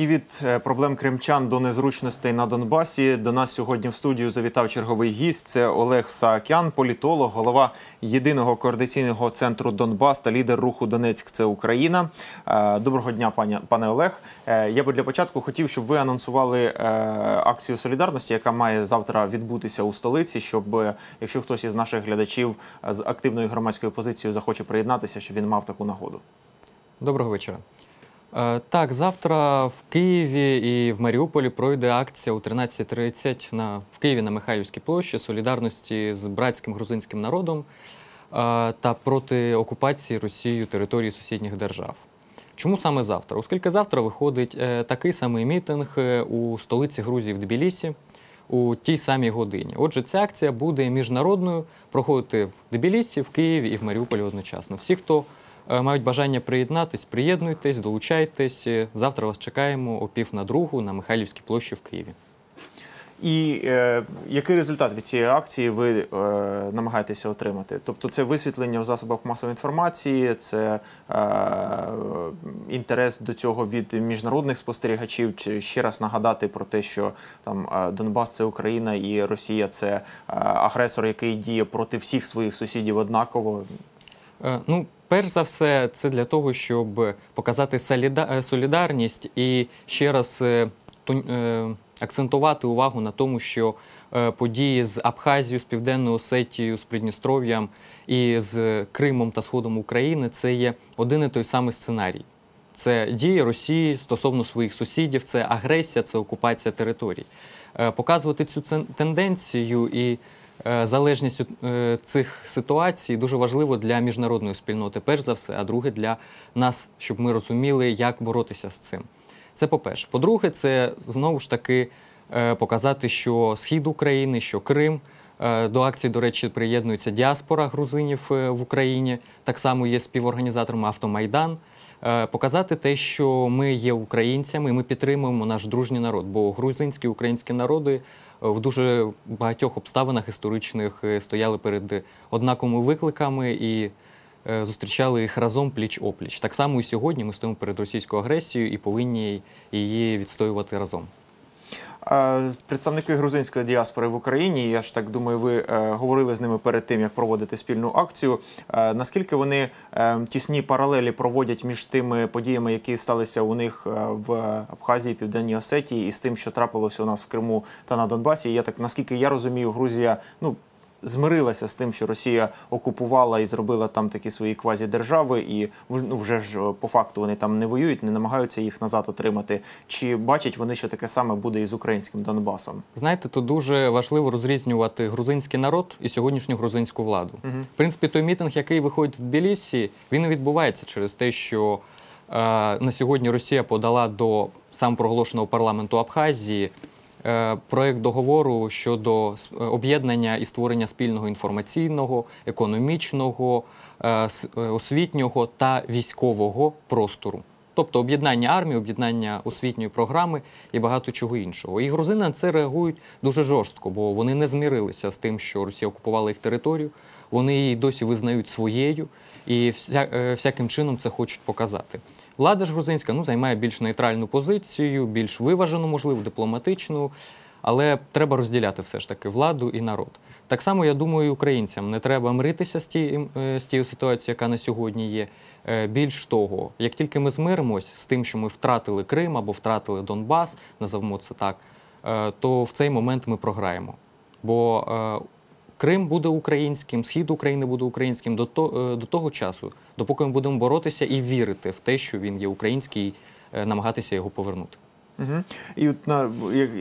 І від е, проблем кримчан до незручностей на Донбасі до нас сьогодні в студію завітав черговий гість. Це Олег Саакян, політолог, голова єдиного координаційного центру Донбас та лідер руху Донецьк. Це Україна. Е, Доброго дня, пані пане Олег. Е, Я би для початку хотів, щоб ви анонсували акцію солідарності, яка має завтра відбутися у столиці. Щоб якщо хтось із наших глядачів з активною громадською позицією захоче приєднатися, щоб він мав таку нагоду. Доброго вечора. Е, Так, завтра в Києві і в Маріуполі пройде акція о 13.30 на, в Києві на Михайлівській площі солідарності з братським грузинським народом е, та проти окупації Росією території сусідніх держав. Чому саме завтра? Оскільки завтра виходить е, такий самий мітинг у столиці Грузії в Тбілісі у тій самій годині. Отже, ця акція буде міжнародною, проходити в Тбілісі, в Києві і в Маріуполі одночасно. Всі, хто мають бажання приєднатись, приєднуйтесь, долучайтесь. Е, Завтра вас чекаємо о пів на другу на Михайлівській площі в Києві. І е, який результат від цієї акції ви е, намагаєтеся отримати? Тобто це висвітлення в засобах масової інформації, це е, інтерес до цього від міжнародних спостерігачів, чи ще раз нагадати про те, що там е, Донбас це Україна і Росія це е, агресор, який діє проти всіх своїх сусідів однаково. Е, Ну, перш за все, це для того, щоб показати е, солідарність і ще раз е, акцентувати увагу на тому, що події з Абхазією, з Південною Осетією, з Придністров'ям і з Кримом та Сходом України це є один і той самий сценарій. Це дії Росії стосовно своїх сусідів, це агресія, це окупація територій. Показувати цю тенденцію і залежність е, цих ситуацій дуже важливо для міжнародної спільноти, перш за все, а друге для нас, щоб ми розуміли, як боротися з цим. Це по-перше. По-друге, це знову ж таки е, показати, що схід України, що Крим. Е, До акції, до речі, приєднується діаспора грузинів е, в Україні. Так само є співорганізатором Автомайдан. Е, Показати те, що ми є українцями, ми підтримуємо наш дружній народ. Бо грузинські українські народи е, в дуже багатьох обставинах історичних е, стояли перед однаковими викликами і е, зустрічали їх разом пліч-опліч. Так само і сьогодні ми стоїмо перед російською агресією і повинні її відстоювати разом. Представники грузинської діаспори в Україні, я ж так думаю, ви е, говорили з ними перед тим, як проводити спільну акцію. Наскільки вони е, тісні паралелі проводять між тими подіями, які сталися у них е, в Абхазії, Південній Осетії, і з тим, що трапилося у нас в Криму та на Донбасі? Я так наскільки я розумію, Грузія ну. Змирилася з тим, що Росія окупувала і зробила там такі свої квазідержави, і ну, вже ж по факту вони там не воюють, не намагаються їх назад отримати. Чи бачать вони, що таке саме буде і з українським Донбасом? Знаєте, тут дуже важливо розрізнювати грузинський народ і сьогоднішню грузинську владу. В принципі, той мітинг, який виходить в Тбілісі, він відбувається через те, що е, на сьогодні Росія подала до самопроголошеного парламенту Абхазії е, проект договору щодо е, об'єднання і створення спільного інформаційного, економічного, е, освітнього та військового простору. Тобто об'єднання армії, об'єднання освітньої програми і багато чого іншого. І грузини на це реагують дуже жорстко, бо вони не змірилися з тим, що Росія окупувала їх територію. Вони її досі визнають своєю і вся, е, всяким чином це хочуть показати. Влада ж грузинська ну, займає більш нейтральну позицію, більш виважену, можливо, дипломатичну. Але треба розділяти все ж таки владу і народ. Так само, я думаю, і українцям не треба миритися з тією, е, з тією ситуацією, яка на сьогодні є. Е, Більш того, як тільки ми змиримось з тим, що ми втратили Крим або втратили Донбас, називаємо це так, то в цей момент ми програємо. Бо Крим буде українським, схід України буде українським до, е, до того часу, допоки ми будемо боротися і вірити в те, що він є український, е, намагатися його повернути. Угу. І от на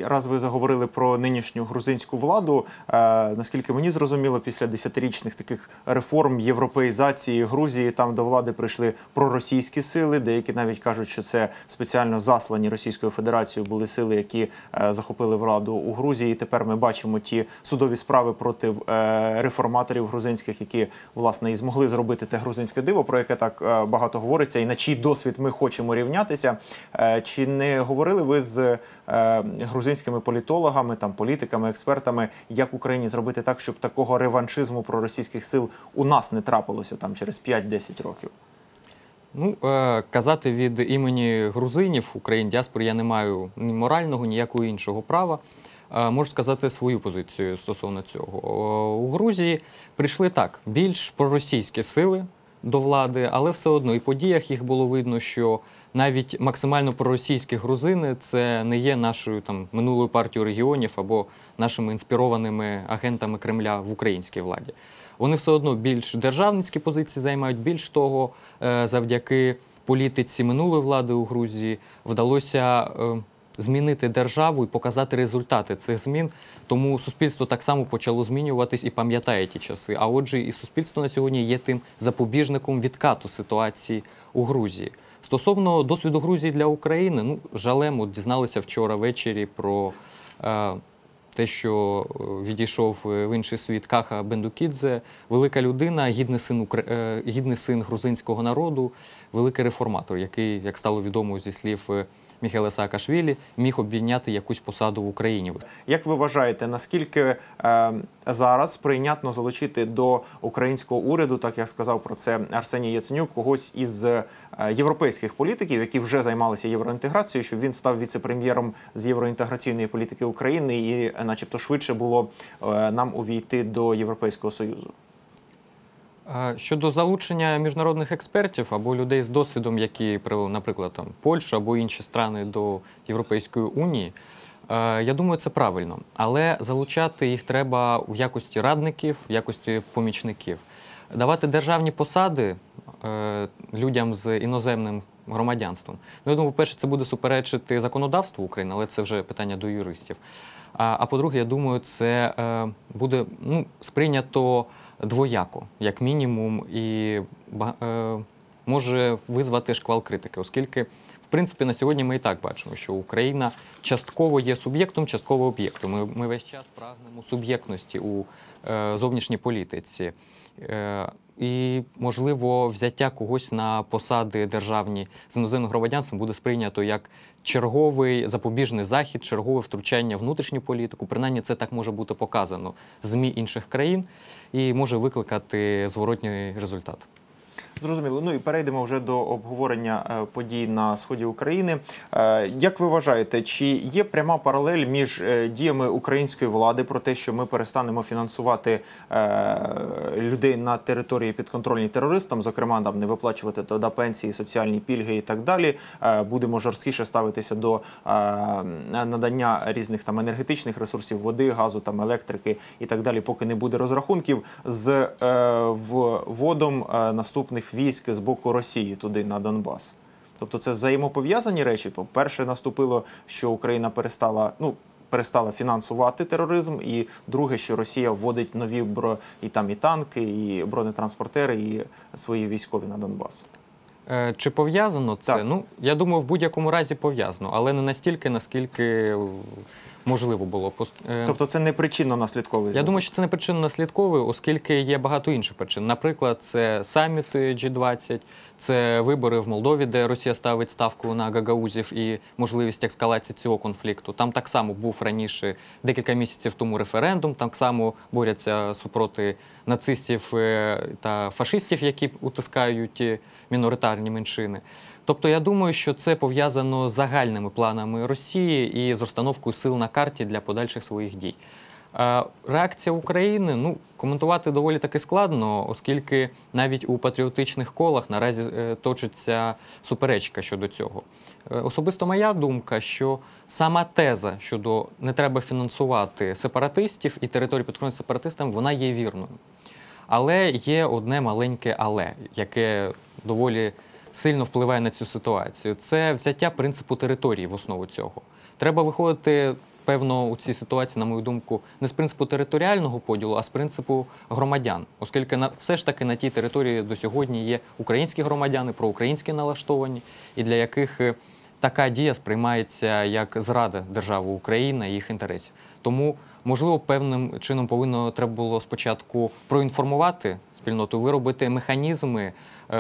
раз ви заговорили про нинішню грузинську владу. Е, наскільки мені зрозуміло, після десятирічних таких реформ європеїзації Грузії там до влади прийшли проросійські сили. Деякі навіть кажуть, що це спеціально заслані Російською Федерацією були сили, які е, захопили владу у Грузії. І тепер ми бачимо ті судові справи проти е, реформаторів грузинських, які власне і змогли зробити те грузинське диво, про яке так е, багато говориться, і на чий досвід ми хочемо рівнятися. Е, чи не говорили ви з е, грузинськими політологами, там політиками, експертами, як Україні зробити так, щоб такого реваншизму проросійських сил у нас не трапилося там через 5-10 років? Ну, е, казати від імені грузинів Україн діаспори я не маю ні морального, ніякого іншого права. Е, можу сказати свою позицію стосовно цього. У Грузії прийшли так більш проросійські сили до влади, але все одно і по діях їх було видно, що навіть максимально проросійські грузини це не є нашою там минулою партією регіонів або нашими інспірованими агентами Кремля в українській владі. Вони все одно більш державницькі позиції займають. Більш того, е, завдяки політиці минулої влади у Грузії вдалося е, змінити державу і показати результати цих змін. Тому суспільство так само почало змінюватись і пам'ятає ті часи. А отже, і суспільство на сьогодні є тим запобіжником відкату ситуації у Грузії. Стосовно досвіду Грузії для України, ну жалем, от дізналися вчора ввечері про. Е, те, що е, відійшов е, в інший світ Каха Бендукідзе, велика людина, гідний син Укра- е, гідний син грузинського народу, великий реформатор, який, як стало відомо зі слів Міхайла Саакашвілі, міг обійняти якусь посаду в Україні. Як ви вважаєте, наскільки е, зараз прийнятно залучити до українського уряду, так як сказав про це Арсеній Яценюк, когось із е, європейських політиків, які вже займалися євроінтеграцією, щоб він став віце-прем'єром з євроінтеграційної політики України, і, е, начебто, швидше було е, нам увійти до Європейського союзу? Щодо залучення міжнародних експертів або людей з досвідом, які наприклад, там Польща або інші страни до Європейської унії, е, я думаю, це правильно. Але залучати їх треба в якості радників, в якості помічників. Давати державні посади е, людям з іноземним громадянством. Ну, я думаю, по-перше, це буде суперечити законодавству України, але це вже питання до юристів. А, а по-друге, я думаю, це е, буде ну, сприйнято двояко, як мінімум, і е, може визвати шквал критики, оскільки, в принципі, на сьогодні ми і так бачимо, що Україна частково є суб'єктом, частково об'єктом. Ми, ми весь час прагнемо суб'єктності у е, зовнішній політиці. І, можливо, взяття когось на посади державні з іноземним громадянством буде сприйнято як черговий запобіжний захід, чергове втручання в внутрішню політику. Принаймні, це так може бути показано ЗМІ інших країн і може викликати зворотній результат. Зрозуміло. Ну і перейдемо вже до обговорення е, подій на сході України. Е, Як ви вважаєте, чи є пряма паралель між е, діями української влади про те, що ми перестанемо фінансувати людей на території підконтрольній терористам, зокрема там не виплачувати туди пенсії, соціальні пільги і так далі? Будемо жорсткіше ставитися до надання різних там енергетичних ресурсів, води, газу, там електрики і так далі, поки не буде розрахунків з вводом е, наступних військ з боку Росії туди на Донбас. Тобто це взаємопов'язані речі. По-перше, наступило, що Україна перестала ну. Перестала фінансувати тероризм, і друге, що Росія вводить нові бро і там і танки, і бронетранспортери, і свої військові на Донбас. Е, Чи пов'язано це? Так. Ну, я думаю, в будь-якому разі пов'язано, але не настільки, наскільки можливо було. Е, Тобто це не причинно-наслідковий Я думаю, що це не причинно наслідковий, оскільки є багато інших причин. Наприклад, це саміт G20, це вибори в Молдові, де Росія ставить ставку на гагаузів і можливість ескалації цього конфлікту. Там так само був раніше декілька місяців тому референдум. Так само борються супроти нацистів е, та фашистів, які утискають е, міноритарні меншини. Тобто я думаю, що це пов'язано з загальними планами Росії і з розстановкою сил на карті для подальших своїх дій. Е, Реакція України ну коментувати доволі таки складно, оскільки навіть у патріотичних колах наразі е, точиться суперечка щодо цього. Е, Особисто моя думка, що сама теза щодо не треба фінансувати сепаратистів і території підконтрольних сепаратистам, вона є вірною. Але є одне маленьке але, яке доволі сильно впливає на цю ситуацію. Це взяття принципу території в основу цього. Треба виходити, певно, у цій ситуації, на мою думку, не з принципу територіального поділу, а з принципу громадян, оскільки на все ж таки на тій території до сьогодні є українські громадяни, проукраїнські налаштовані, і для яких е, така дія сприймається як зрада держави Україна і їх інтересів. Тому, можливо, певним чином повинно треба було спочатку проінформувати спільноту, виробити механізми,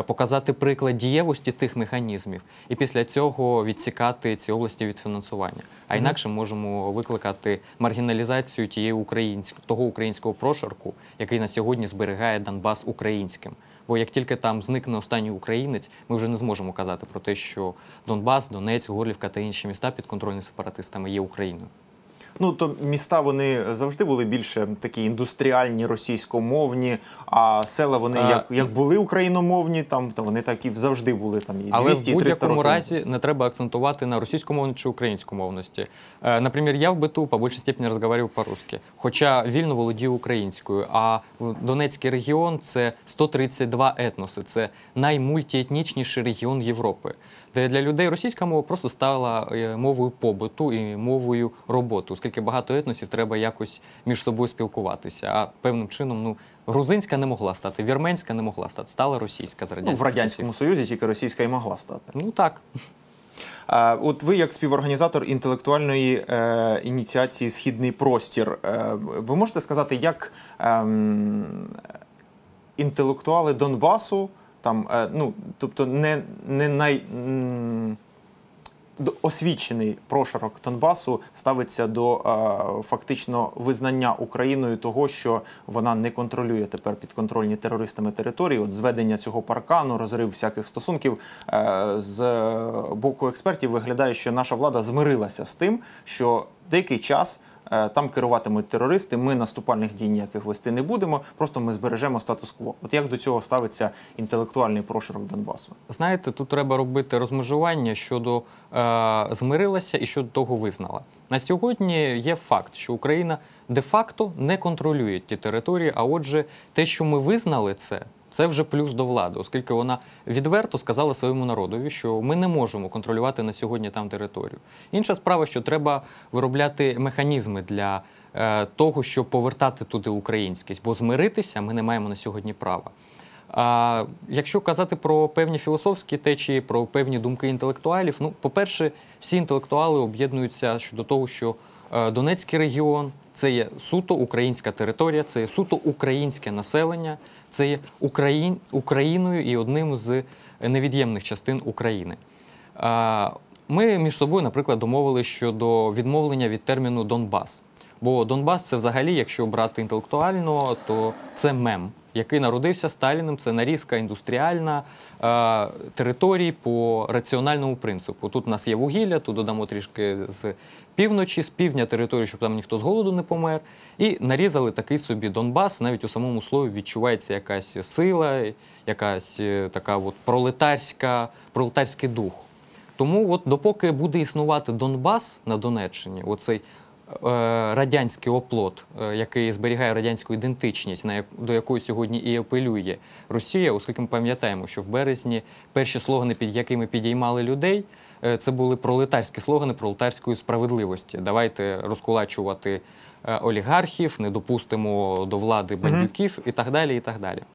показати приклад дієвості тих механізмів, і після цього відсікати ці області від фінансування. А інакше можемо викликати маргіналізацію тієї українськ... того українського прошарку, який на сьогодні зберігає Донбас українським. Бо як тільки там зникне останній українець, ми вже не зможемо казати про те, що Донбас, Донецьк, Горлівка та інші міста підконтрольні сепаратистами є Україною. Ну то міста вони завжди були більше такі індустріальні, російськомовні, а села вони А, як, як були україномовні, там то вони так і завжди були там і 200, Але в будь-якому разі не треба акцентувати на російськомовній чи українськомовності. Е, Наприклад, я в биту по більшій степені розмовляю по-русски, хоча вільно володію українською. А Донецький регіон це 132 етноси. Це наймультиетнічніший регіон Європи, де для людей російська мова просто стала е, мовою побуту і мовою роботи, оскільки багато етносів треба якось між собою спілкуватися. А певним чином, ну грузинська не могла стати, вірменська не могла стати, стала російська з Ну, в радянському союзі тільки російська і могла стати. Ну так. А, От ви, як співорганізатор інтелектуальної е, ініціації Східний простір, е, ви можете сказати, як ем, інтелектуали Донбасу, там, е, ну, тобто не, не най. Освічений прошарок Донбасу ставиться до е, фактично визнання Україною того, що вона не контролює тепер підконтрольні терористами території. От зведення цього паркану, розрив всяких стосунків е, з боку експертів виглядає, що наша влада змирилася з тим, що деякий час там керуватимуть терористи. Ми наступальних дій ніяких вести не будемо. Просто ми збережемо статус-кво. От як до цього ставиться інтелектуальний прошарок Донбасу? Знаєте, тут треба робити розмежування щодо е, змирилася і щодо того визнала. На сьогодні є факт, що Україна де-факто не контролює ті території. А отже, те, що ми визнали це, це вже плюс до влади, оскільки вона відверто сказала своєму народові, що ми не можемо контролювати на сьогодні там територію. Інша справа, що треба виробляти механізми для е, того, щоб повертати туди українськість, бо змиритися ми не маємо на сьогодні права. А якщо казати про певні філософські течії, про певні думки інтелектуалів, ну, по-перше, всі інтелектуали об'єднуються щодо того, що е, Донецький регіон це є суто українська територія, це є суто українське населення, це є Україн, Україною і одним з невід'ємних частин України. Ми між собою, наприклад, домовили щодо відмовлення від терміну Донбас. Бо Донбас це взагалі, якщо брати інтелектуально, то це мем, який народився Сталіним. Це нарізка індустріальна е, територій по раціональному принципу. Тут у нас є вугілля, тут додамо трішки з півночі, з півдня території, щоб там ніхто з голоду не помер. І нарізали такий собі Донбас. Навіть у самому слові відчувається якась сила, якась е, така от пролетарська, пролетарський дух. Тому, от допоки буде існувати Донбас на Донеччині, оцей радянський оплот, е, який зберігає радянську ідентичність, на до якої сьогодні і апелює Росія, оскільки ми пам'ятаємо, що в березні перші слогани, під якими підіймали людей, е, це були пролетарські слогани пролетарської справедливості. Давайте розкулачувати е, олігархів, не допустимо до влади бандюків і так далі. І так далі.